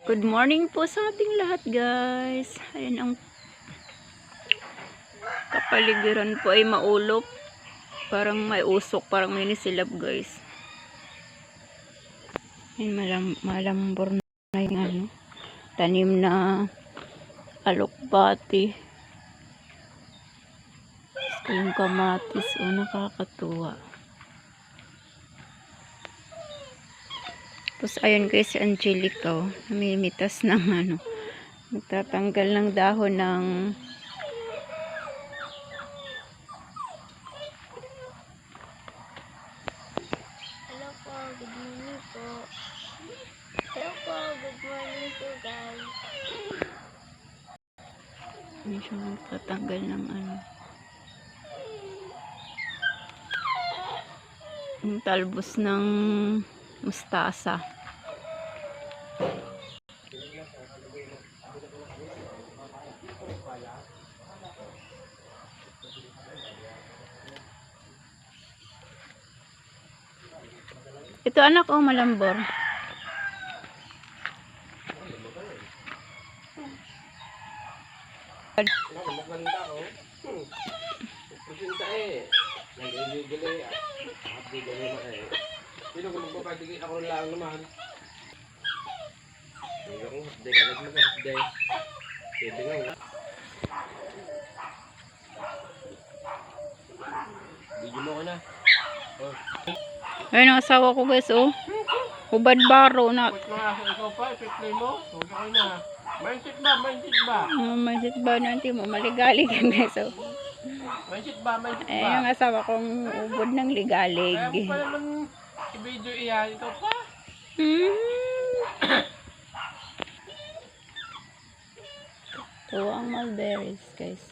Good morning po sa ating lahat guys. Ayan ang kapaligiran po ay maulok. Parang may usok, parang may nisilab guys. Ayan, malam malambor na yung ano, tanim na alokbati. Yung kamatis. O, nakakatuwa. Tapos ayun guys, si Angelica, oh, namimitas ng ano, nagtatanggal ng dahon ng Hello po, good morning po. Hello po, good morning po guys. ano siya nagtatanggal ng ano, yung talbos ng mustasa. Ito anak ko malambor. Maganda oh. Hmm. Pupunta eh. Nag-iligil eh. Happy ka naman eh. Sino kung magpapatigil ako lang naman. Hindi ka lang hapday. Pwede nga wala. Mo ko na. Oh. Ayun ang asawa ko guys, oh. Hubad baro na. Na. Mindset ba? Mindset ba? Uh, Mansit ba natin mo? Maligalig yan guys, oh. Mindset ba? Mindset ba? Ayun ang asawa kong ubod ng ligalig. Kaya pa naman i-video iyan. Ikaw pa. Hmm. Tuwa ang mulberries guys.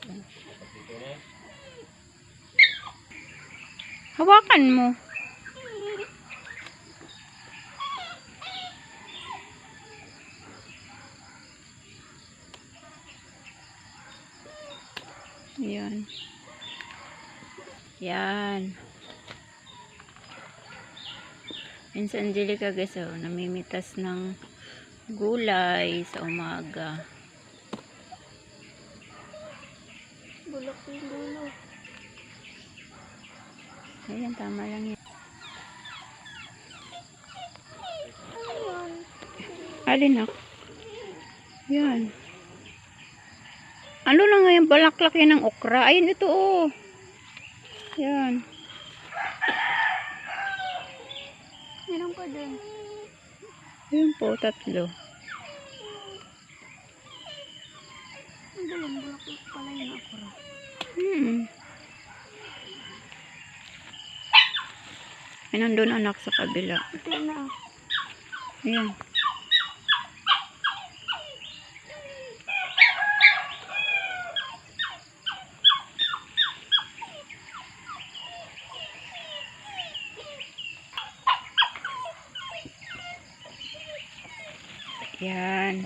Hawakan mo. Yan. Yan. Yan si Angelica guys, oh, namimitas ng gulay sa umaga. Bulok yung dulo. Ayan, tama lang yan. Alin ako? Yan. Ano na nga yung balaklak yan ng okra? Ayun, ito oh. Yan. Meron pa din. Yan po, tatlo. Ang galing, yung pala yung akura. Hmm. Ay, nandun anak sa kabila. Ito na. Ayan. Yan.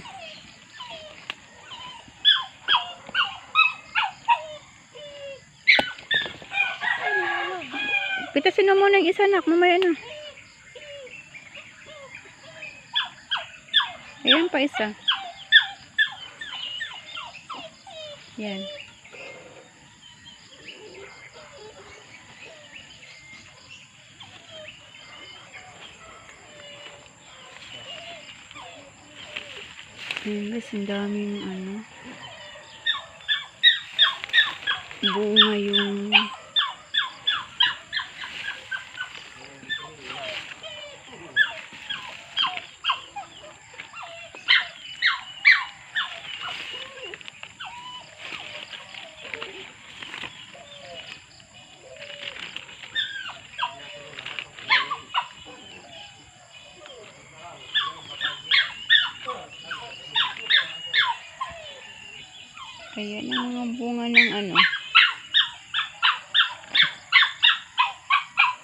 Pitasin mo muna yung isa nak, mamaya na. Ayan pa isa. Yan. Ayan guys, ang daming ano. Bunga yung Ayan ang mga bunga ng ano.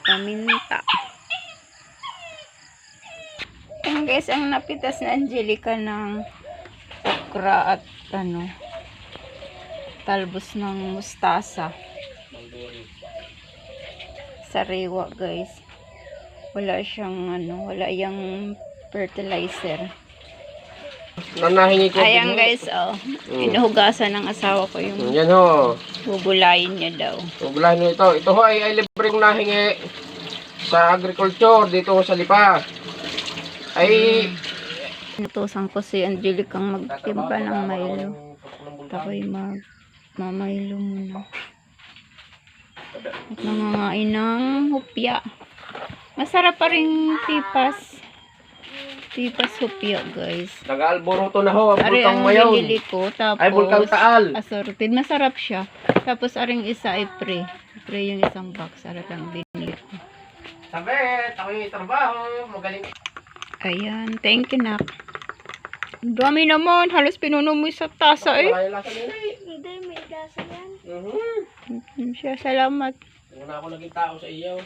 Paminta. Ayan guys, ang napitas na Angelica ng okra at ano, talbos ng mustasa. Sariwa guys. Wala siyang ano, wala yung fertilizer. Na nahingi ko. Ayan guys, oh. Mm. Inuhugasan ng asawa ko yung Mm, Yan ho. gugulayin niya daw. Uglahan nyo ito. Ito ho ay, ay libreng nahingi sa agriculture dito ho sa Lipa. Ay, Natusan ko si Angelica ang magtimba ng Milo. At ako'y mag mamaylo muna. At nangangain ng hupya. Masarap pa rin tipas. Tipas hupya, guys. Nag-alboroto na ho ang Ari bulkang ang mayon. binili ko. Tapos, Ay, bulkang taal. assorted. Masarap siya. Tapos, aring isa ay pre. Pre yung isang box. Ari lang binili ko. Sabet, ako yung trabaho. Magaling. Ayan. Thank you, Nak. Ang Dami naman. Halos pinuno mo sa tasa eh. Wala yung lasa nila eh. Hindi, may lasa yan. Mhm. Siya, salamat. Wala ako naging tao sa iyo.